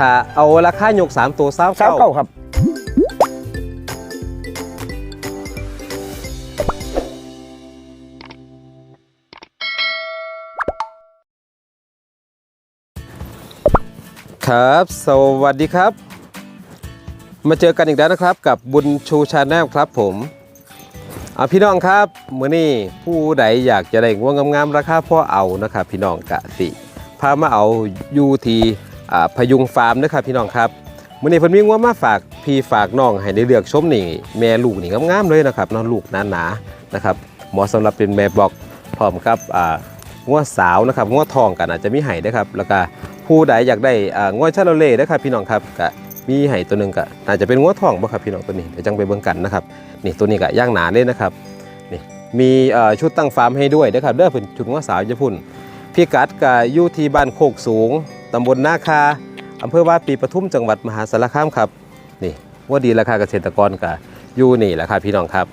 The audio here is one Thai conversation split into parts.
ถ้าเอาราคายกสามตัวสามสาวเก้าเก้าครับ ครับ สวัสดีครับ มาเจอกันอีกแล้วนะครับกับบุญชูชาแนลครับผมอ่าพี่น้องครับมื้อนี้ผู้ใดอยากจะได้งวงงามๆราคาพ่อเอานะครับ พี่น้องกะสิพามาเอาอยู่ที่อ่า พยุงฟาร์มนะครับพี่น้องครับมื้อนี้เพิ่นมีงวมาฝากพี่ฝากน้องให้ได้เลือกชมนี่แม่ลูกนี่งามๆเลยนะครับน้องลูกหนาๆนะครับเหมาะสำหรับเป็นแม่บอกพร้อมกับอ่างวสาวนะครับงวทองกันอาจจะมีไห้นะครับ แล้วก็ผู้ใดอยากได้อ่างวชาโลเล่นะครับพี่น้องครับก็มีไห้ตัวหนึงก็น่าจจะเป็นงวทองบ่ครับพี่น้องตัวนี้เดี๋ยวจังไปเบิ่งกันนะครับนี่ตัวนี้ก็ย่างหนาเลยนะครับนี่มีชุดตั้งฟาร์มให้ด้วยนะครับเด้อเป็นชุดงวสาวญี่ปุ่นพี่กัดก็อยู่ที่บ้านโคกสูง ตำบลนาคาอำเภอวาปีปทุมจังหวัดมหาสารคามครับนี่ว่าดีราคาเกษตรกรก็อยู่นี่แหละครับพี่น้องครับ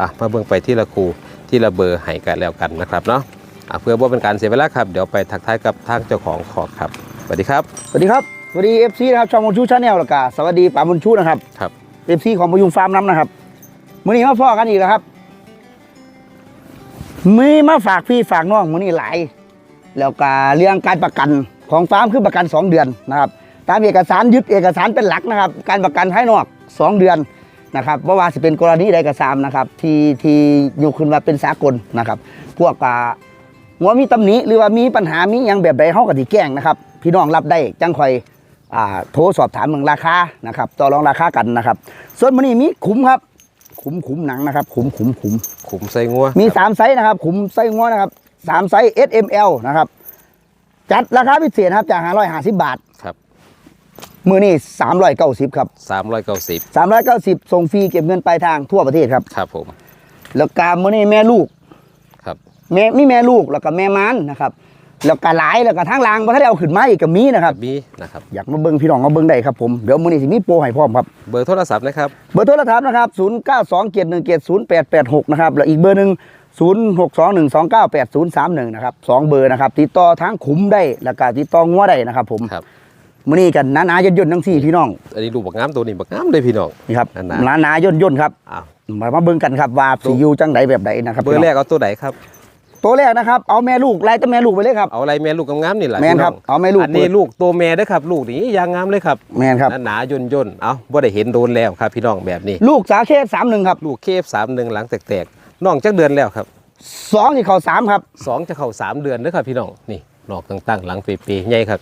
อะมาเบิ่งไปที่ละครูที่ละเบอร์ให้กันแล้วกันนะครับเนาะอะเพื่อว่าเป็นการเสียเวลาครับเดี๋ยวไปทักทายกับทางเจ้าของขอครับสวัสดีครับสวัสดีครับสวัสดีเอฟซีนะครับช่องมนชูชาแนลแล้วก็สวัสดีป๋าบุญชูนะครับครับเอฟซีของพยุงฟาร์มน้ำนะครับมื้อนี้มาฟอกันอีกแล้วครับมีมาฝากพี่ฝากน้องมื้อนี้หลายแล้วก็เรื่องการประกัน ของฟาร์มคือประกัน 2 เดือนนะครับตามเอกสารยึดเอกสารเป็นหลักนะครับ การประกันภายนอก 2 เดือนนะครับเพราะว่าจะเป็นกรณีใดก็ตามนะครับที่ที่ยกขึ้นมาเป็นสากลนะครับพวกอ่าหัวมีตำหนิหรือว่ามีปัญหามีอย่างแบบใดเฮาก็สิแจ้งนะครับพี่น้องรับได้จังคอยอ่าโทรสอบถามเรื่องราคานะครับต่อรองราคากันนะครับ ส่วนมื้อนี้มีขุมครับขุมขุมหนังนะครับขุมขุมขุมขุมใส่งัวมีครับ3ไซส์นะครับขุมไส้งัวนะครับสามไซส์ S M L นะครับ จัดราคาพิเศษนะครับจาก550บาทครับ มือนี่390ครับสามร้อยเก้าสิบ390ส่งฟรีเก็บเงินปลายทางทั่วประเทศครับ ครับผม แล้วการมือนี่แม่ลูก ครับแม่มีแม่ลูกแล้วก็แม่มันนะครับ แล้วก็หลายแล้วก็ทางล่างบ่ทันได้เอาขึ้นมาอีกก็มีนะครับ มีนะครับ อยากมาเบิ่งพี่น้องมาเบิ่งได้ครับผมเดี๋ยวมื้อนี้สิมีโปรให้พร้อมครับเบอร์โทรศัพท์นะครับเบอร์โทรศัพท์นะครับ0927170886นะครับแล้วอีกเบอร์หนึ่ง 0621298031นะครับสองเบอร์นะครับติดต่อทางขุมได้แล้วก็ติดต่องัวได้นะครับผมครับมื้อนี้กันหนาๆย่นๆทั้งสี่พี่น้องอันนี้ลูกบักงามตัวนี้บักงามเลยพี่น้องนี่ครับหนาๆหนาๆย่นๆครับอ้าวมามาเบิ่งกันครับว่าสิอยู่จังใดแบบใดนะครับเบอร์แรกเอาตัวไหนครับตัวแรกนะครับเอาแม่ลูกไล่ตัวแม่ลูกไปเลยครับเอาอะไรแม่ลูกงามๆนี่แหละแม่นครับพี่เอาแม่ลูกอันนี้ลูกตัวแม่เด้อครับ ลูกนี้ยางงามเลยครับแม่นครับหนาๆย่นย่นๆเอาบ่ได้เห็นโดนแล้วครับพี่น้องแบบนี้ ลูกสาเคส31ครับลูกเคฟสามหนึ่งหลังแตกๆ น้องจักเดือนแล้วครับสองที่เข้าสามครับสองจะเข้าสามเดือนเด้อครับพี่น้องนี่นอกตั้งๆ หลังเปรย์ๆใหญ่ครับ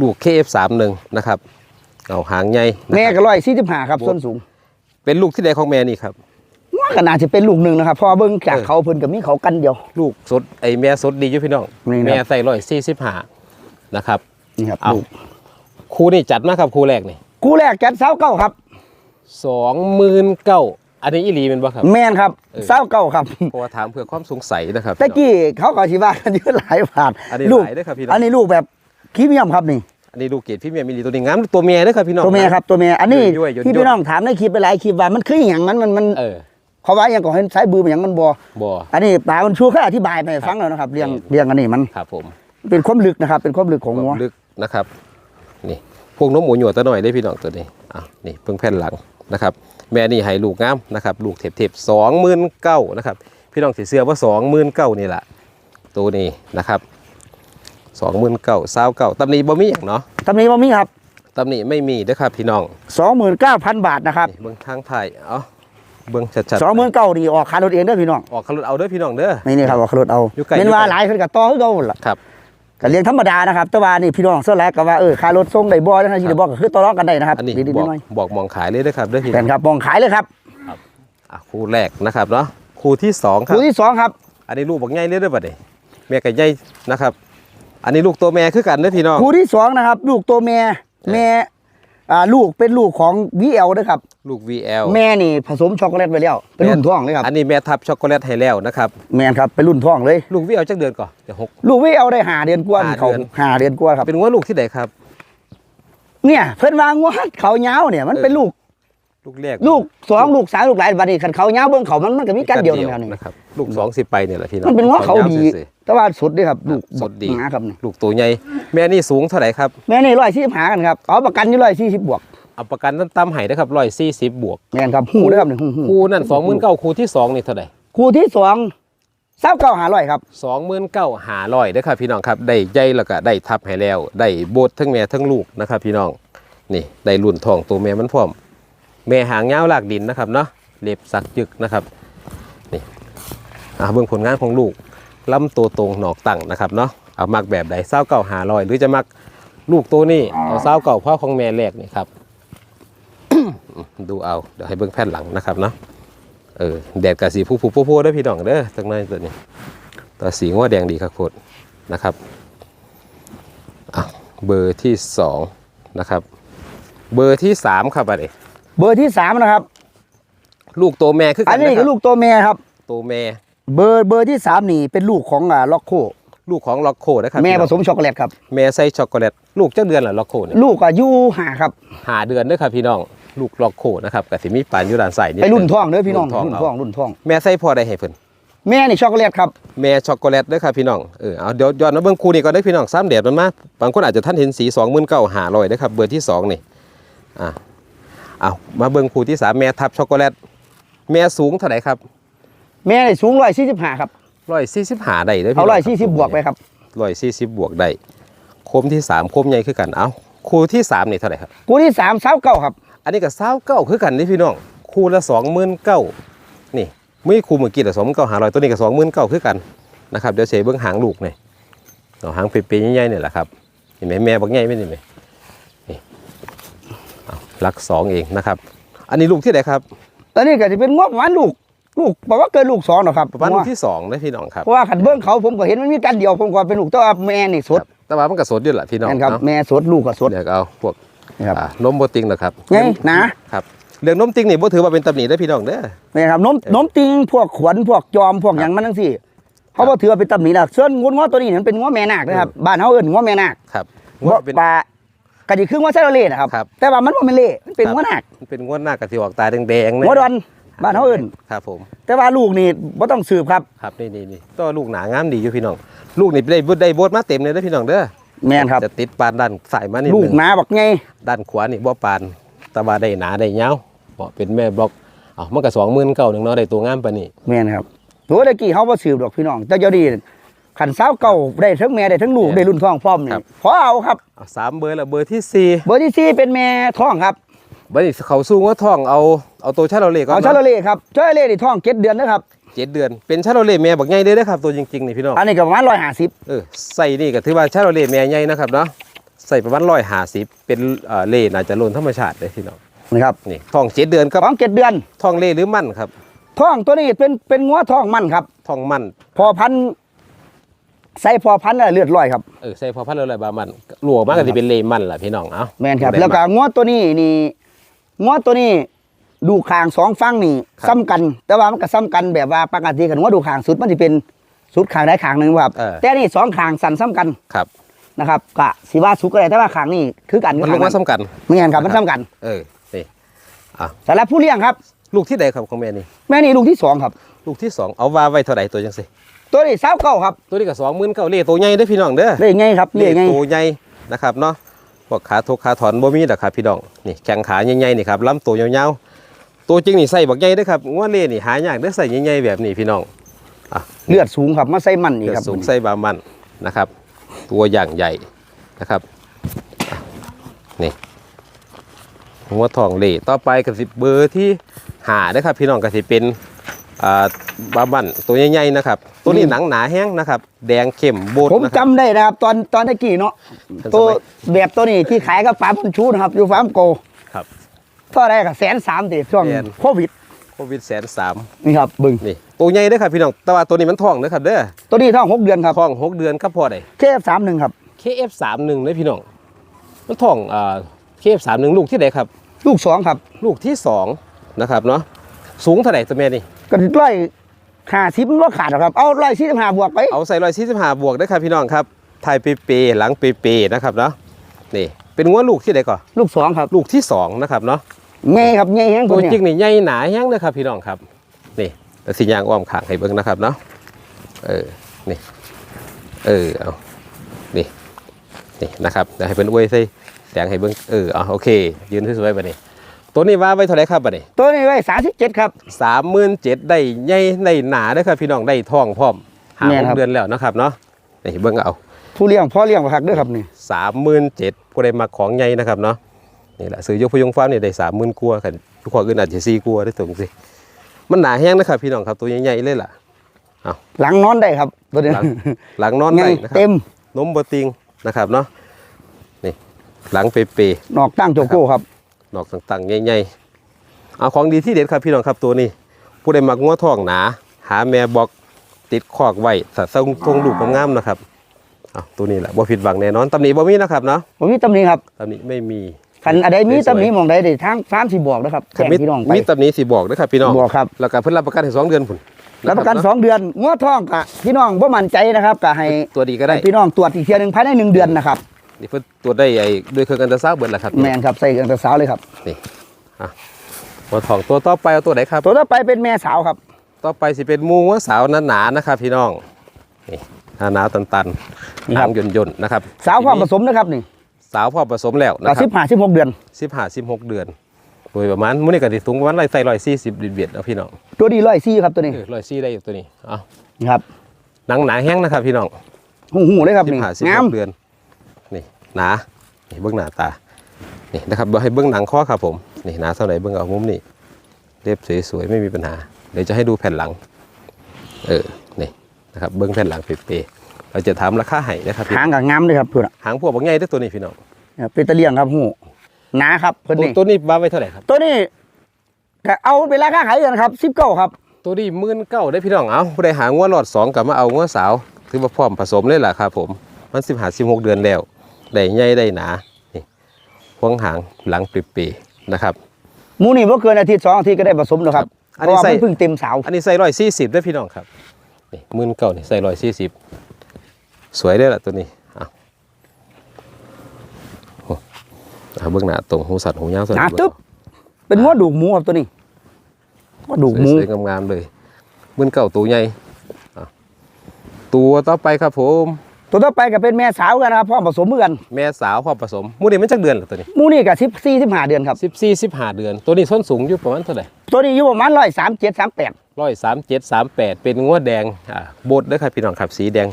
ลูกเคฟสามหนึ่งนะครับเอาหางใหญ่นะครับแม่ก็145ครับส่วนสูง เป็นลูกที่ใดของแม่นี่ครับว่าก็น่าจะเป็นลูกหนึ่งนะครับเพอเบิ่งจากเออเขาเพิ่นก็มีเขากันเดียว ลูกสดไอแม่สดดีอยู่พี่น้องนี่นะครับแม่ใส่ร้อยสี่สิบห้านะครับนี่ครับเอาลูกครูนี่จัดมาครับครูแรกนี่คู่แรกจัดเสาเก้าครับสองหมื่นเก้า อันนี้อีหลีเป็นบ่ครับ แม่นครับเออเสาเก้าครับ เพราะว่าถามเพื่อความสงสัยนะครับตะกี้เขาก็สิว่ากันเยอะหลายบาทอันนี้ลูกหลายเด้อครับพี่น้อง อันนี้ลูกแบบพรีเมียมครับนี่ อันนี้ลูกเกดพี่เมียมีหลีตัวนี้งามตัวเมียเด้อครับพี่น้อง ตัวเมียครับตัวเมียอันนี้ยั่วๆย่นๆที่พี่น้องถามในคลิปไปหลายคลิปว่ามันคืออหย่างมันมันมันเออเขาว่าอย่างก่อนเห็นสายบือมันอย่างมันบ่บ่อันนี้ป่ามันชูแค่อธิบายไปให้ฟังแล้วนะครับเรื่องเรื่องอันนี้มันครับผมเป็นความลึกนะครับ เป็นความลึกของงัว ลึกนะครับ นี่พวกน้องหมูหยวดตัวหน่อยได้อพี่น้องตัวนี้อะนี่เพิ่งแผ่นหลัง นะครับแม่นี่ให้ลูกงามนะครับลูกเทปเทปสองหมื่นเก้านะครับพี่น้องสีเสื้อว่าสองหมื่นเก้านี่แหละตัวนี้นะครับสองหมื่นเก้าสาวเก้าตำหนิบ่มีอย่างเนาะตำนี้บ่มีครับตำหนิไม่มีเด้อครับพี่น้อง29,000บาทนะครับนี่เบื้องทางไทายเอ้าเบื้องชัดๆ29,000นี่ออกค่ารถเองเด้อพี่น้องออกขลุดเอาเด้อพี่น้องเด้อนี่นี่ครับออกค่ารถเอาอยู่ไกลเป็นว่าอยู่ไกลหลายเพิ่นก็ต่อคือเก่าหั่นล่ะครับ ก็เลี้ยงธรรมดานะครับแต่ว่านี่พี่น้องส่วนแรกก็ว่าเออค่ารถส่งได้บ่จังซี่ได้บ่ก็คือต่อรองกันได้นะครับอันนี้นิดบอกๆหน่อยบอกมองขายเลยเด้อครับเด้อพี่ๆน้แฟองนครับมองขายเลยครับอะคู่แรกนะครับเนาะคู่ที่สองครับ คู่ที่สองครับ อันนี้ลูกบักใหญ่เลยเด้อบัดนี้แม่กับใหญ่นะครับ อันนี้ลูกตัวแม่คือกันเด้อพี่น้อง คู่ที่สองนะครับ ลูกตัวแม่เออแม่ อ่าลูกเป็นลูกของ VL ด้วยครับ ลูก VL แม่นี่ผสมช็อกโกแลตไว้แล้ว เป็นรุ่นท้องเลยครับ อันนี้แม่ทับช็อกโกแลตให้แล้วนะครับ แม่นครับเป็นรุ่นท้องเลย ลูก VL จักเดือนก่อนเดี๋ยวหกลูก VL ได้หาเดือนกว่าห้าเขาเดือนหาเดือนกว่าครับ เป็นว่าลูกที่ไหนครับ เนี่ยเพิ่นวางว่าเขายาวเนี่ยมันเออเป็นลูก ลูกแรก ลูกสองลูกสามลูกหลายบัดนี้คันเขายาวเบิ่งเขามันมันก็มีกันเดียวนี่ครับนี่นะครับลูกสองสิบไปเนี่ยแหละพี่น้องมันเป็นว่าเขาดียๆ แต่ว่าสดเด้วยครับลูกสดดีหนาครับนี่ลูกตัวใหญ่แม่นี่สูงเท่าไหร่ครับแม่นี่ร้อยสี่สิบหากันครับเอาประกันอยู่ร้อยสี่สิบบวกเอาประกันตั้มๆให้นะครับร้อยสี่สิบบวกแม่นครับหูเด้อครับนี่หูหูคู่นั่นสองหมื่นเก้าคู่ที่สองนี่เท่าไหร่คู่ที่สองเศร้าเก้าหาร้อยครับสองหมื่นเก้าหาร้อยเด้อครับพี่น้องครับได้ใยแล้วก็ได้ทับให้แล้ว ได้โบดทั้งแม่ทั้งลูกนะครับ พี่น้องนี่ได้รุ่นทองตัวแม่มันพร้อม แม่หางยาวลากดินนะครับเนาะเล็บสักยึกนะครับนี่อ่าเบื้องผลงานของลูก ลำตัวตรงหนอกตั้งนะครับเนาะเอามักแบบใดเศร้าเก่าหาลอย หรือจะมักลูกตัวนี้เอาเศร้าเก่าพ่อของแม่แรกนี่ครับดูเอาเดี๋ยวให้เบื้องแผ่นหลังนะครับเนาะเออแดดกับสีผู้ผู้ผู้ๆๆเด้อพี่น้องเด้อตั้งในตัวนี้ตัวสีง้อแดงดีครับโคตรนะครับอะเบอร์ที่สองนะครับ เบอร์ที่สามครับอันนี้เบอร์ที่สามนะครับ ลูกตัวแม่คืออักันนนี้นะคก็รับลูกตัวแม่ครับตัวแม่ เบอร์เบอร์ที่สามนี่เป็นลูกของอ่าล็อกโค ลูกของล็อกโคนะครับแม่ผพี่น้องสมช็อกโกแลตครับ แม่ใส่ช็อกโกแลตลูกเจ้าเดือนเหรอล็อกโคเนี่ยลูกอายุห้าครับหาเดือนเด้อครับพี่น้องลูกล็อกโคนะครับกับสิมีปานอยูดานใส่นี่ ไปรุ่นท่องเด้อพี่น้องรุ่รุ่นนท่ท่ออง งรุ่นท่อง แม่ใส่พอได้ให้เพิ่นแม่นี่ช็อกโกแลตครับ แม่ช็อกโกแลตเด้อครับพี่น้องเออเอาเดี๋ยวย้อนมาเบิ่งคู่นี้ก่อนเด้อพี่น้องซ้ำเดียดมันมาบางคนอาจจะท่านเห็นสีสองหมื่นเก้าหาลอยเด้อครับเบอร์ที่สองนี่อะเอามาเบิ่งคู่ที่สามแม่ทับช็อกโกแลตแม่สูงเท่าไหร่ครับ แม่นี่สูงร้อยสี่สิบห้าครับร้อยสี่สิบหาได้เด้อพี่เอาน้องร้อยสี่สิบบวกไปครับร้อยสี่สิบบวกได้โคมที่สามโคมใหญ่คือกันเอาคู่ที่สามนี่เท่าไหร่ครับคู่ที่สามเศร้าเก้าครับ อันนี้ก็เศร้าเก้าคือกันนี่พี่น้องคู่ละสองหมื่นเก้านี่ไม่คู่เมื่อกี้แต่สองหมื่นเก้าหาร้อยตัวนี้ก็สองหมื่นเก้าคือกันนะครับเดี๋ยวเสียเบื้องหางลูกหน่อยเอาหางเปรี้ยๆใหญ่ๆเนี่ยแหละครับเห็นไหมแม่บักใหญ่ไม่เห็นไหมนี่เอาลักสองเองนะครับ อันนี้ลูกที่ไหนครับแล้วนี่ก็จะเป็นงวประมาณลูก ลูกบอกว่าเกินลูกสองหรอกครับประมาณลูกที่สองนะพี่น้องครับเพราะว่าขันเบิ้งเขาผมก็เห็นมันมีกันเดียวผมก็เป็นลูกแต่ว่าแม่นี่สดครับแต่ว่ามันก็สดอยู่แหละพี่น้องแม่นครับเนาะแม่สดลูกก็สดเดี๋ยวก็เอาพวกนี่ครับอ่านมโบติงนะครับไงหนาครับเรื่องนมติงนี่บ่ถือว่าเป็นตำหนิได้อพี่น้องเด้อนี่ครับนมนมติงพวกขวัญพวกจอมพวกหยังมันทั้งสี่เขาบอกถือว่าเป็นตำหนิหลักส่วนงวดง้อตัวนี้เนี่ยมันเป็นง้อแม่นาคนะครับบ้านเขาเอิ้นง้อแม่นาคครับเพราะเป็นปลากะดิคือง้อไซโรเล่นะครับครับ แต่ว่ามันบ่เป็นเล่มันเป็นง้อนาคมันเป็นงวดหน้ากะทิออกตาแดงๆนะง้อดอน บ้านเขาเอิ้นครับผม แต่ว่าลูกนี่บ่ต้องสืบครับ ครับนี่นี่นี่ตัวลูกหนางามดีอยู่พี่น้อง ลูกนี่ได้บดได้โบดมาเต็มเลยนะพี่น้องเด้อแม่นครับจะติดปานด้านสายมานิดลูหกนึงหนาบักไงด้านขวานี่บ่ปานแต่ว่าได้หนาได้ยาวบ่เป็นแม่บล็อกอ้าวมันก็สองหมื่นเก้าหนึ่งเนาะได้ตัวงามปานนี้แม่นครับตัวตะกี้เขาบ่สืบดอกพี่น้องแต่เดี๋ยวนี้ขันสาวเก่าได้ทั้งแม่ได้ทั้งลูกได้รุ่นท้องพร้อมนี่พอเอาครับเอาสามเบอร์ละเบอร์ที่สี่เบอร์ที่สี่เป็นแม่ท้องครับเบอร์นี้เขาสู้ว่าท้องเอาเอาตัวชาโรเล่ก่อนเอาชาโลเล่ครับชาโลเล่นี่ท้องเจ็ดเดือนนะครับเจ็ดเดือน เป็นชาโรเล่แม่บักใหญ่เด้อนะครับตัวจริงๆนี่พี่น้องอันนี้ก็ประมาณร้อยห้าสิบเออใส่นี่ก็ถือว่าชาโรเล่แม่ใหญ่นะครับเนาะใส่ประมาณร้อยห้าสิบเป็นเอ่อเล่น่าจะโลนธรรมชาติเลยพี่น้องนะครับนี่ท้องเจ็ดเดือนครับท้องเจ็ดเดือนท้องเล่หรือมั่นครับท้องตัวนี้เป็นเป็นงัวท้องมันครับท้องมั่นพอพันธุ์ใส่พอพันธุ์แล้วเลือดลอยครับเออใส่พอพันธุ์อะไรบามันหลวงมากก็จะเป็นเล่มั่นล่ะพี่น้องเอ้าแม่นครับได้แล้วก็งัวตัวนี้นี่ งัวตัวนี้ดูคางสองฟังนี่ครับ ซ้ำกัน แต่ว่ามันก็ซ้ำกันแบบว่าปกติกันงัวดูคางสุดมันจะเป็นสุดคางได้คางหนึ่งครับ เออ แต่นี่สองคางสั่นซ้ำกันครับ นะครับกะสีว่าสุกก็ได้แต่ว่าคางนี่คือกันมันลงมาคางซ้ำกันไม่งั้นครับมันซ้ำกันเออนี่สำหรับผู้เลี้ยงครับ ลูกที่ใดครับของแม่นี่แม่นี่ลูกที่สองครับ ลูกที่สองเอาว่าไว้เท่าไหร่ตัวจังสิตัวนี้สาวเก้าครับตัวนี้ก็สองหมื่นเก้าเล่ตัวใหญ่เด้อพี่น้องเด้อเลี้ยงไงครับเลี้ยงไงตัวใหญ่นะครับเนาะ พวกขาทกขาถอนบ่มีดอกครับพี่น้องนี่แข้งขาใหญ่ๆนี่ครับลำตัวยาวๆตัวจริงนี่ใส่บักใหญ่เด้อครับง้วเล่นี่หายากเด้อใส่ใหญ่ๆแบบนี้พี่น้องเลือดสูงครับมาใส่มันนี่เกิดครับสูงใส่บามันนะครับ ตัวอย่างใหญ่นะครับอะนี่หัวทองเหล่ต่อไปก็สิเบอร์ที่หาได้อครับพี่น้องก็สิเป็น อ่าบามันตัวใหญ่ๆนะครับ ตัวนี้หนังหนาแห้งนะครับ แดงเข้มโบดผมนะครับจำได้นะครับ ตอนตอนตะกี้เนาะเป็นสมัยตัวแบบตัวนี้ที่ขายกับฟาร์มพันชูนะครับ อยู่ฟาร์มโกครับเท่าไรกับแสนสามติช่วงแสนโควิดโควิดแสนสามนี่ครับบึงนี่ตัวใหญ่เด้อครับพี่น้องแต่ว่าตัวนี้มันท้องเด้อครับเด้อตัวนี้ท้องหกเดือนครับท้องหกเดือนครับพอได้เคฟสามหนึ่งครับ KF สามหนึ่งเลยพี่น้องมันท้องอ่า KF สามหนึ่งลูกที่ไหนครับ ลูกสองครับ ลูกที่สองนะครับเนาะสูงเท่าไหร่ตัวแม่นี่ ก็ร้อยห้าสิบมันว่าขาดหรอกครับ เอาร้อยสี่สิบห้าบวกไป เอาใส่ร้อยสี่สิบห้าบวกได้ครับพี่น้องครับไทยเปเปหลังเปเปนะครับเนาะนี่เป็นงัวลูกที่ไหนก่อนลูกสองครับ ลูกที่สองนะครับเนาะเงยครับเงยแห้งตัตัววเนี้จริงนี่ใหญ่หนาแห้งนะครับพี่น้องครับ นี่แต่สิยางอ้อมขางให้เบิ่งนะครับเนาะเออนี่เออเอานี่นี่นะครับเดี๋ยวให้เพิ่นอวยใส่แสงให้เบิ่งเออเอาโอเค ยืนสวยๆบัดนี้ ตัวนี้ว่าไว้เท่าไหร่ครับบัดนี้ตัวนี้ไว้สามสิบเจ็ดครับ สามหมื่นเจ็ดได้ใหญ่ได้หนาเด้อครับพี่น้องได้ท้องพร้อมหาแม่นหครักบเดือนแล้วนะครับเนาะนี่เบิ่งเอาผู้เลี้ยงพ่อเลี้ยงผักด้วยครับนี่สามหมื่นเจ็ดผู้ใดมาของใหญ่นะครับเนาะนี่แหละซื้อยกพยงฟ้าร์มนี่ได้สามหมื่นกัวากันทุกคนอื่นอาจจะสี่กัวาได้ตรงสิมันหนาแห้งนะครับพี่น้องครับตัวใหญ่ๆเลยล่ะ หลังนอนได้ครับตัวนี้หลังหลังนอนไงได้นะครับ เต็มนมบติงนะครับเนาะนี่หลังเปเปนอกตั้งโจโก้ครับ ๆนอกต่างๆใหญ่ๆเอาของดีที่เด็ดครับพี่น้องครับตัวนี้ ผู้ใดมักงัวท้องหนา หาแม่บอกติดคอกไว้ถ้าทรงทรงลูกงามๆนะครับเอาตัวนี้แหละบ่ผิดหวังแน่นอนตำหนิบ่มีนะครับเนาะผมมีตำหนิครับตำหนิไม่มีคันอะไรมีสวยๆตำหนิหมองใดได้ทางฟาร์มสิบอกนะครับแจ้งมีพี่น้องไปมีตำหนิสิบอกนะครับพี่น้องบอกครับแล้วก็เพิ่นรับประกันให้สองเดือนพุ่นรับประกันคสองเดือนงัวท้องกะพี่น้องบ่มั่นใจนะครับกะให้ตัวดีก็ได้ให้พี่น้องตรวจอีกเทียหนึงภายในหนึ่งเดือนนะครับ นี่เพิ่นตรวจได้ไอ้ด้วยเครื่องอันตราซาวด์เบิดแหละครับแมนครับใส่กันแต่สาวเลยครับตัวทองตัวต่อไปเอาตัวไหนครับ ตัวต่อไปเป็นแม่สาวครับ ต่อไปสิเป็นหมูว่าสาวหนาๆนะครับ พี่น้องนี่หนาๆตันๆนี่หาครังบย่นๆนะครับสาวความผสมนะครับนี่สาวพอผสมแล้วนะกะคสิรับบห้าสิบหกเดือนสิบห้าสิบหกเดือนโดยประมาณมื้อนี้ก็สิสูงประมาณร้อยใส่ร้อยสี่สิบเบียดๆเอาพี่น้องตัวดีร้อยซี่ครับตัวนี้เออร้อยสี่ได้อยู่ตัวนี้เอานี่ครับหนังหนาแห้งนะครับพี่น้องหูหูเลยครับสิบนี่ห้าสิบงาหมกเดือนนี่ หนานี่เบื้องหน้าตานี่นะครับเดี๋ยวให้เบื้องหนังข้อครับผมนี่หนาเท่าไหร่เบื้องเอามุมนี่เรียบสวยๆไม่มีปัญหาเดี๋ยวจะให้ดูแผ่นหลังเออนี่นะครับเบื้องแผ่นหลังเป๊ะๆเราจะถามราคาให้นะครับพี่หางกับงามเลยครับเพื่อนหางพวกบางใหญ่ด้วยตัวนี้พี่น้องเนี่ยเป็นตะเลียงครับหูหนาครับเพื่อนตัวนี่ตัวนี้บ้าไว้เท่าไหร่ครับตัวนี้ก็เอาไปราคาขายกันครับสิบเก้าครับตัวนี้หมื่นเก้าได้พี่น้องเอาผู้ใดหางวดหลอดสองกลับมาเอางวดสาวถือว่าพร้อมผสมเลยล่ะครับผมมันสิบหาสิบหกเดือนแล้ว ได้ใหญ่ได้หนานี่พวงหางหลังปรีๆนะครับ หมูนี่บ่เกินอาทิตย์สองอาทิตย์ก็ได้ผสมแล้วครับครับอันเพนี้ราะว่าใส่ มันเพิ่งเต็มสาวอันนี้ใส่ร้อยสี่สิบได้พี่น้องครับนี่หมื่นเก้านี่ใส่ร้อยสี่สิบสวยได้อล่ะตัวนี้เอาโอ้เอาเบื้องหน้าตรงหูสัตว์หูยาวสัตว์หนาตึ๊บเป็นงัวดูกหมูครับตัวนี้งัวดูกหมูสวยๆงามๆเลยหมื่นเก้าตัวใหญ่เอาตัวต่อไปครับผม ตัวต่อไปก็เป็นแม่สาวกันนะครับพร้อมผสมเหมือนกันแม่สาวพร้อมผสมหมูนี่มันจักเดือนเหรอตัวนี้หมูนี่ก็สิบสี่สิบห้าเดือนครับ สิบสี่สิบห้าเดือน ตัวนี้ส้นสูงอยู่ประมาณเท่าไหร่ตัวนี้อยู่ประมาณร้อยสามเจ็ดสามแปดร้อยสามเจ็ดสามแปดเป็นงวดแดงอ่าโบดเด้อครับพี่น้องครับสีแดง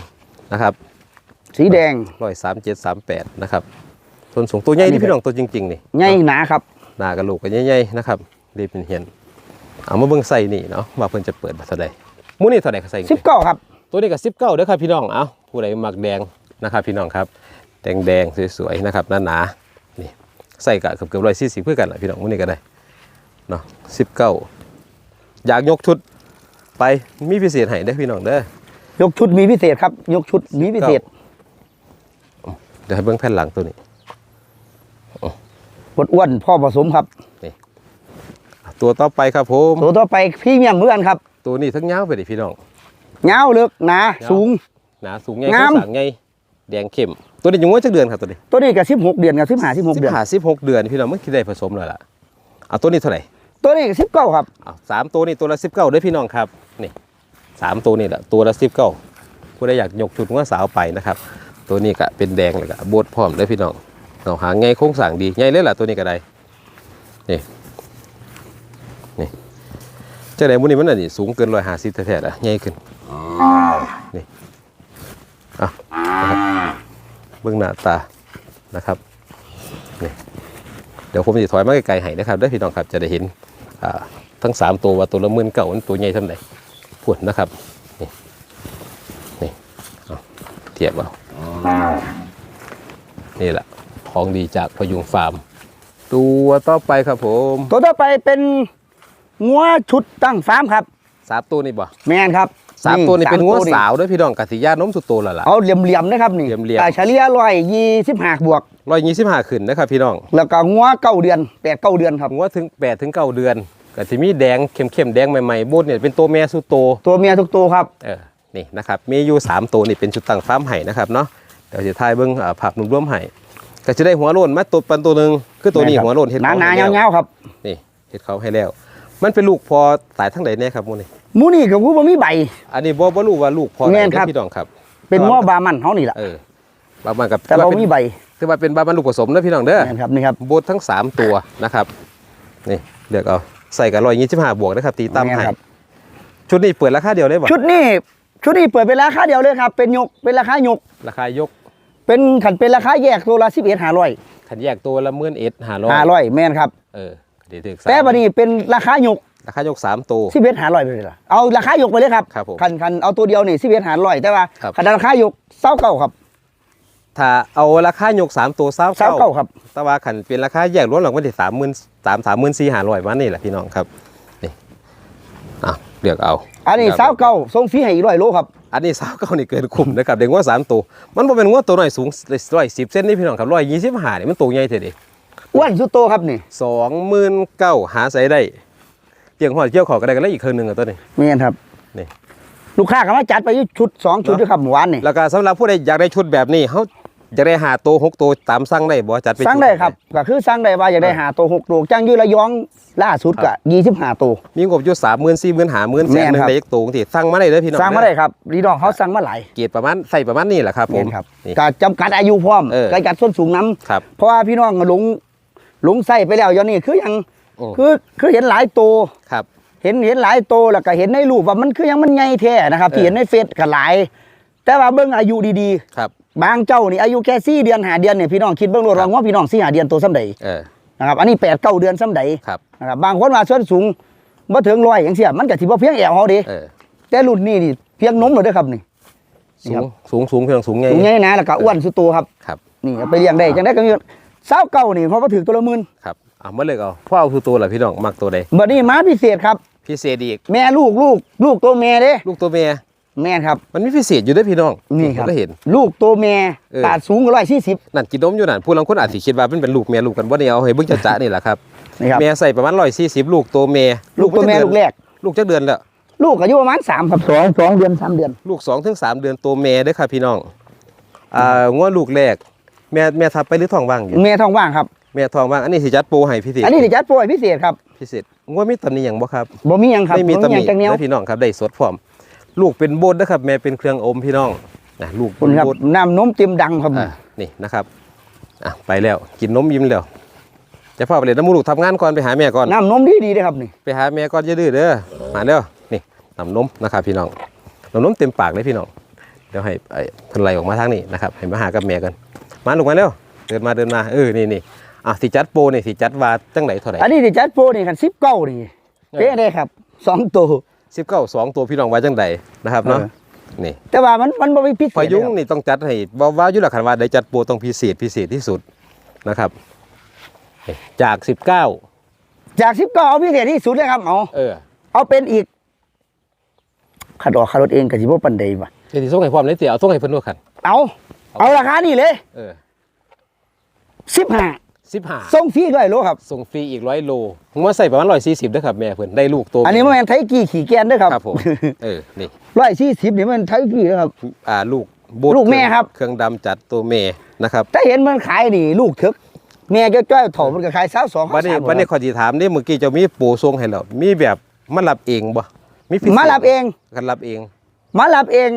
นะครับสีแดงร้อยสามเจ็ดสามแปดนะครับส้นสูงตัวใหญ่อันนี้นี่พี่น้องตัวจริงๆนี่ใหญ่หนาครับหน้ากระโหลกกันใหญ่ๆนะครับรีบเป็นเห็นเอามาเบิ่งใส่นี่เนาะว่าเพิ่นจะเปิดเท่าใดหมูนี่เท่าใดก็ใส่สิบเก้าครับ ตัวนี้ก็สิบเก้าเด้อครับพี่น้องเอาผู้ใดมักแดงนะครับพี่น้องครับ แดงแดงๆสวยๆนะครับหนาๆนี่ใส่กะเกือบเกือบร้อยสี่สิบเพื่อกันแหละพี่น้องหมูนี่ก็ได้เนาะสิบเก้าอยากยกชุดไปมีพิเศษให้ได้อพี่น้องเด้อยกชุดมีพิเศษครับ ยกชุดมีพิเศษเดี๋ยวให้เบิ้งแผ่นหลังตัวนี้ปวดอ้วนพ่อผสมครับตัวต่อไปครับผมตัวต่อไปพรี่เมียมเหมือนกันครับ ตัวนี้ทั้งยาวไปดิพี่น้อง เงาวเลือกหนาเงาสูง หนาสูงไงงามข้างไงแดงเข้มตัวนี้อยู่งวดจักเดือนครับตัวนี้ตัวนี้ก็สิบหกเดือนกับสิบห้าสิบหกสิเดือบนห้าสิบหกเดือนพี่น้องมันคิดได้ผสมแล้วล่ะเอาตัวนี้เท่าไหร่ตัวนี้สิบเก้าครับ เอาสามตัวนี้ตัวละสิบเก้าด้วยพี่น้องครับนี่สามตัวนี่แหละตัวละสิบเก้าผู้ใดอยากยกชุดงวดสาวไปนะครับ ตัวนี้ก็เป็นแดงเลยก็โบดพร้อมด้วยพี่น้องเอาหางไงโค้งสั่งดีไงเลยล่ะตัวนี้ก็ได้นี่นี่เจ้าไหนบุนี้มันน่ะนี่สูงเกินร้อยห้าสิบแท้ๆอะไงขึ้น นี่อะนะครับเบื้องหน้าตานะครับนี่เดี๋ยวผมจะถอยมาไกลๆให้นะครับได้อพี่น้องครับจะได้เห็นอ่าทั้งสามตัวว่าตัวละหมื่นเก่ามันตัวใหญ่เท่าไหร่พวดนะครับนี่นี่เอาเทียบเอานี่แหละของดีจากพยุงฟาร์ม ตัวต่อไปครับผม ตัวต่อไปเป็นงัวชุดตั้งฟาร์มครับสามตัวนี่บ่แมนครับ สามตัวนี่เป็นงวดตัวสาวด้วยพี่น้องกสิยานมสุดโตแล้วล่ะเอาเหลี่ยมๆนะครับนี่เหลี่ยมๆอ่าเฉลี่ยร้อยยี่สิบห้าบวกร้อยยี่สิบห้าขึ้นนะครับพี่น้องแล้วก็งัวเก้าเดือนแปดเก้าเดือนครับงวดถึง8ปดถึงเก้าเดือนก็จะมีแดงเข้มๆแดงใหม่ๆโบดเนี่ยเป็นตัวแม่สุดโต ตัวเมียทุกตัวครับเออนี่นะครับมีอยู่3ตัวนี่เป็นชุดตั้งฟาร์มไห่นะครับเนาะเดี๋ยวจะทายเบิ้งอ่าภาพนุ่มร่วมไห่ก็จะได้หัวโลนมาตัวปันตัวหนึ่งคือตัวนี้แม่นครับหัวโลนเห็ดหนาเขาหนาให้ๆแล้วยาวๆครับนี่เห็ดเขาให้แล้ว มันเป็นลูกพอตายทั้งใดเนี่ยครับมูนี่หมูนี่กับกูบ่มีใบ อันนี้บ่บ่รู้ว่าลูกพอไหนแม่นครับเด้อพี่น้องครับเเป็นง้อบามันเฮานี่แหละเออบามันกับแต่เราถือว่มีเป็นใบถือว่าเป็นบามันลูกผสมนะพี่น้องเด้อแม่นครับนี่ครับโบททั้ง3ตัวนะครับนี่เลือกเอาใส่กับรอยยี่สิบห้าบวกนะครับ ตีตามแม่นให้ครับ ชุดนี้เปิดราคาเดียวได้บ่ชุดนี้ชุดนี้เปิดเป็นราคาเดียวเลยครับ เป็นยกเป็นราคายก ราคายกเป็นขันเป็นราคาแยกตัวละสิบเอ็ดห้าร้อยขันแยกตัวละหมื่นเอ็ดห้าร้อยห้าร้อยแม่นครับ เออ เดี๋ยวถึงแต่บัดนี้เป็นราคายกราคายกสามตัว สิบเอ็ดห้าร้อยไปเลยล่ะเอาราคายกไปเลยครับครับผมคันคันเอาตัวเดียวนี่สิบเอ็ดห้าร้อยแต่ว่าครับ คันราคายกเศร้าเก่าครับถ้าเอาราคายกสามตัวเศร้าเศร้าเก่าครับ แต่ว่าขันเป็นราคาแยกรวมหลังวันที่สามหมื่นสามสามหมื่นสี่ห้าร้อยวันนี่แหละพี่น้องครับนี่อะเลือกเอาอันนี้เศร้าเก่าส่งฟรีให้อีกร้อยโลครับ อันนี้สาวเก้านี่เกินคุ้มนะครับเด็กว่าสามตัวมันบ่เป็นงวตัวหน่อยสูงร้อยสิบเซนนี่พี่น้องครับร้อยยี่สิบห้านี่มันตัวใหญ่เท่ดิ อ้วนสุดโตครับนี่สองหมื่นเก้าหาใส่ได้เกี่ยงหอดเกี่ยวขอก็ได้กันแล้วอีกครึ่งหนึ่งอะตัวนี้แม่นครับนี่ ลูกค้าก็มาจัดไปอยู่ชุดสองชุดด้วยครับเมื่อวานนี่ แล้วก็สำหรับผู้ใดอยากได้ชุดแบบนี้เขาอยากได้หาตัวหกตัวตามสั่งได้บ่จัดเป็นสั่งชุได้ครับก็คือสั่งได้ว่าอยากได้หาตัวหกตัวจ้างอยืระยองล่าสุดก็ยี่สิบห้าตัว มีงบอยู่สามหมื่นสี่หมื่นหาหมื่นแสแม่นนหนึ่งครับ ได้อีกตัวที่สั่งมาได้เลยพี่น้องสั่งมาได้ครับรีดองเขาสั่งมาหลายเกียรติประมาณใส่ประมาณนี้แหละครับผแม่มนครับนี่ ก็จำกัดอายุพร้อมเออจำกัดส้นสูงน้ครับำเพราะว่าพี่น้องหลง หลงใส่ไปแล้วอย่างนี้คือยังโอ้คือคือเห็นหลายตัว ครับ เห็นเห็นหลายตัวแล้วก็เห็นในรูปว่ามันคือยังมันใหญ่แท้นะครับเออ ที่เห็นในเฟซก็หลาย แต่ว่าเบิ่งอายุดีครับ ๆ บางเจ้านี่อายุแค่สี่เดือนหาเดือนเนี่ยพี่น้องคิดเบิ่งรวครับว่าพี่น้องสี่หาเดือนตัวซ้ำใดเออ นะครับอันนี้แปดเก้าเดือนซ้ำใดครับ นะครับบางคนว่าส่วนสูงบ่ถึงร้อยอย่างเสียมันก็สิบ่เพียงแอวเฮาเด้เออ แต่รุ่นนี้นี่เพียงนมเลยเด้อครับนี่ สูครังบสูง สูงเพียงสูงไงสูงใหญ่นะแล้วก็อ้วนสุดโตครับ ครับ นี่เอาไปเลี้ยงได้จังได้ก็มี เศร้าเก่านี่เพราะว่าถือตัวละหมื่นครับเอามาเลยเอาพ่อเอาคือตัวแหละพี่น้องมักตัวใดบัดนี้ม้าพิเศษครับพิเศษอีกแม่ลูกลูกลูกตัวแม่เด้ลูกตัวเมียแม่นครับ มันมีพิเศษอยู่ด้วยพี่น้องนี่ครับผมก็เห็น ลูกตัวแม่เออตาดสูงกว่าร้อยสี่สิบนั่นกินนมอยู่นั่นผู้ลางคนอาจสิคิดว่าเป็นเป็นลูกเมียลูกกันบ่เนี่ยเอาให้เบิ่งจะๆนี่แหละครับนี่ครับเมียใส่ประมาณ140ลูกตัวเมียลูกตัวแม่ลูกแรก ลูกจักเดือนแล้วลูกอายุประมาณสามครับสองสองเดือนสามเดือน ลูก2ถึง3เดือนตัวเมียเด้อครับพี่น้องอ่างวลูกแรก แม่แม่ทับไปหรือท้องว่างอยู่แม่ท้องว่างครับแม่ท้องว่างอันนี้สิจัดโปรให้พิเศษอันนี้ที่จัดโปรยพิเศษครับพิเศษงวมีตำหนิหยังบ่ครับบ่มีหยังครับไม่มีบ่ตำหหนิยังจังแนวเด้อพี่น้องครับได้สดพร้อม ลูกเป็นโบดนะครับ แม่เป็นเครื่องอมพี่น้องนะลูกคุณครับโบดน้ำนมเต็มดังครับอะนี่นะครับอะไปแล้วกินนมยิ้มแล้วจะพ่อไปเลยน้ำมูกลูกทำงานก่อนไปหาแม่ก่อนน้ำนมดีดีๆเลยครับนี่ไปหาแม่ก่อนอย่าดื้อเด้อมาเด้อนี่น้ำนมนะครับพี่น้องน้ำนมเต็มปากเลยพี่น้องเดี๋ยวให้ไอ้เพิ่นไหลออกมาทางนี้นะครับให้มาหากับแม่กัน มาลูกมาเร็วเดินมาเดินมาเออนี่นี่อะสิจัดโปรนี่สิจัดว่าจังไหนเท่าไหร่อันนี้ที่จัดโปรนี่กันสิบเก้านี่เออเป๊ะได้ครับสองตัวสิบเก้าสองตัวพี่น้องว่าจังใดนะครับเนาะเออนี่แต่ว่ามันมันบ่มีพิเศษพอยุงเลยครับนี่ต้องจัดให้ว่าว่าอยุหลักคันว่าได้จัดโปรต้องพิเศษพิเศษที่สุดนะครับนี่จากสิบเก้าจากสิบเก้าเอาพิเศษที่สุดเลยครับเอาเออ เอาเป็นอีกขัดออกขัดรถเองกับสิบ่ปันใดว่ะเดี๋ยวสิส่งให้พร้อมเลยเตี๋ยวเอาส่งให้เพิ่นด้วยกันเอา เอาราคานี่เลยเออสิบห้าสิบห้าส่งฟรีด้วยโลครับส่งฟรีอีกร้อยโลผมว่าใส่ประมาณร้อยสี่สิบด้วยครับแม่เพิ่นได้ลูกตัวอันนี้มันเป็นไทยกี่ขี่แกนด้วยครับครับผมเออนี่ร้อยสี่สิบนี่มันไทยกี่นะครับอ่าลูกโบลูกแม่ครับเครื่องดำจัดตัวแม่นะครับถ้าเห็นมันขายนี่ลูกถึกแม่จ้อยๆเถามันก็ขายสาวสองวันนี้สามวันนี้ขอจีถามนี่เมื่อกี้เจะมีโปรส่งให้แล้วมีแบบมารับเองบ่มีพิเศษมารับเองกันรับเองมารับเอง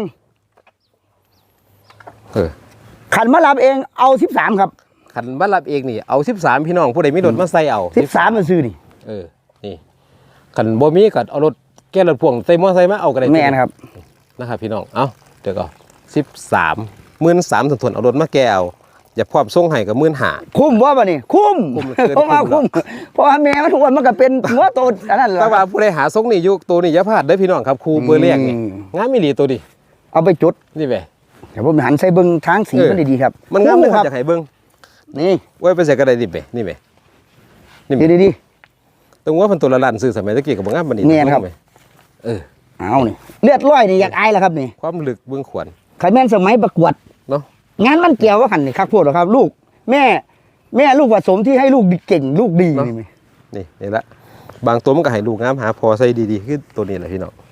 เออ ขันมารับเองเอาสิบสามครับคันมารับเองนี่เอา13พี่น้องผู้ใดมีรถมาใส่เอาสิบสามมันซื้อนี่เออนี่คันบ่มีก็เอารถแก้รถพ่วงใส่มอไซค์มาเอาก็ได้แม่นะครับนะครับพี่น้องเอาเดี๋ยวก็สิบสามหมื่นสามส่วนๆเอารถมาแก้เอาอย่าพร้อมส่งให้กับหมื่นห้าคุ้มว่าป่ะนี่คุ้มคุ้มเกินเพราะว่าคุ้คุ้มมเพราะว่าแม่มันทุกวันมันก็เป็นหัวโตอันนั้นแหละแต่ว่าผู้ใดหาส่งนี่อยุตัวนี่อย่าพลาดเด้อพี่น้องครับครูเบอร์แรกนี่อืมงามมีหลีตัวดิเอาไปจุดนี่แห ละเดี๋ยวผมหันใส่เบิ้งทางสีเออมันดีๆครับ มันงามเลยคครัรับบอยากให้เบิ่งนี่ไว้ไปใส่กระไดดิบไปนี่แหละนี่แหดีละดีตรงว่าเพิ่นตัวละล้านซื้อสมัยตะกี้ก็บ่งามปานนี้แม่นครับเบิ่งไหเออๆเอานี่เลือดร้อยนี่อยากอายแล้วครับนี่ความลึกเบื้องขวัญใครแม่นสมัยประกวดเนาะงานมันเกี่ยวว่าขันนี่คักโพดหรอครับ ลูก แม่ แม่ลูกผสมที่ให้ลูกดีเก่งลูกดีนี่ไหมนี่นี่ละบางตัวมันก็ให้ลูกงามหาพอใส่ดีๆคือตัวนี้แหละพี่น้องอะ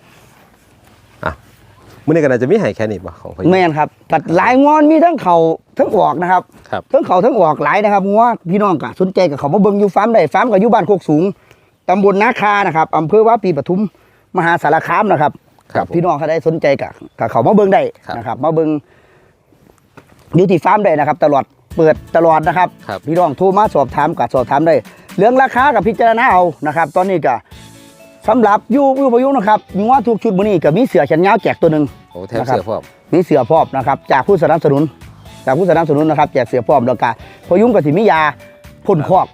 มื้อนี้ก็น่าจะมีให้แค่นี้บ่ของพ่อแม่นครับตัดหลายงอนมีทั้งเขาทั้งออกนะครับครับ ทั้งเขาทั้งออกหลายนะครับงัวพี่น้องก็สนใจกับเขามาเบิ่งอยู่ฟาร์มได้ฟาร์มก็อยู่บ้านโคกสูงตำบลนาคานะครับอำเภอว่าปีปทุมมหาสารคามนะครับครับผมพี่น้องเขาได้สนใจกับกับเขามาเบิ้งได้ครับ นะครับ มาเบิ้งอยู่ที่ฟาร์มได้นะครับ ตลอดเปิดตลอดนะครับ ครับ พี่น้องโทรมาสอบถามกับสอบถามได้ เรื่องราคากับพิจารณาเอานะครับ ตอนนี้ก็ สำหรับอยูอยูประยุกต์นะครับมีว่าทุกชุดมื้อนี้ก็มีเสือแขนยาวแจกตัวหนึ่งโอ้แถมเสือพร้อมมีเสือพร้อมนะครับจากผู้สนับสนุน จากผู้สนับสนุนนะครับแจกเสือพร้อมแล้วก็พอยุงกับสิมียาพ่นคอก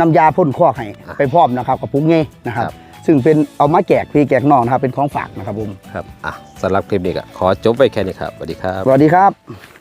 นำยาพ่นคอกให้อะไปพร้อมนะครับกับปุกเงี้นะครับครับซึ่งเป็นเอามาแจกพี่แจกน้องนะครับเป็นของฝากนะครับผมครับอะสำหรับคลิปนี้ก็ขอจบไว้แค่นี้ครับสวัสดีครับสวัสดีครับ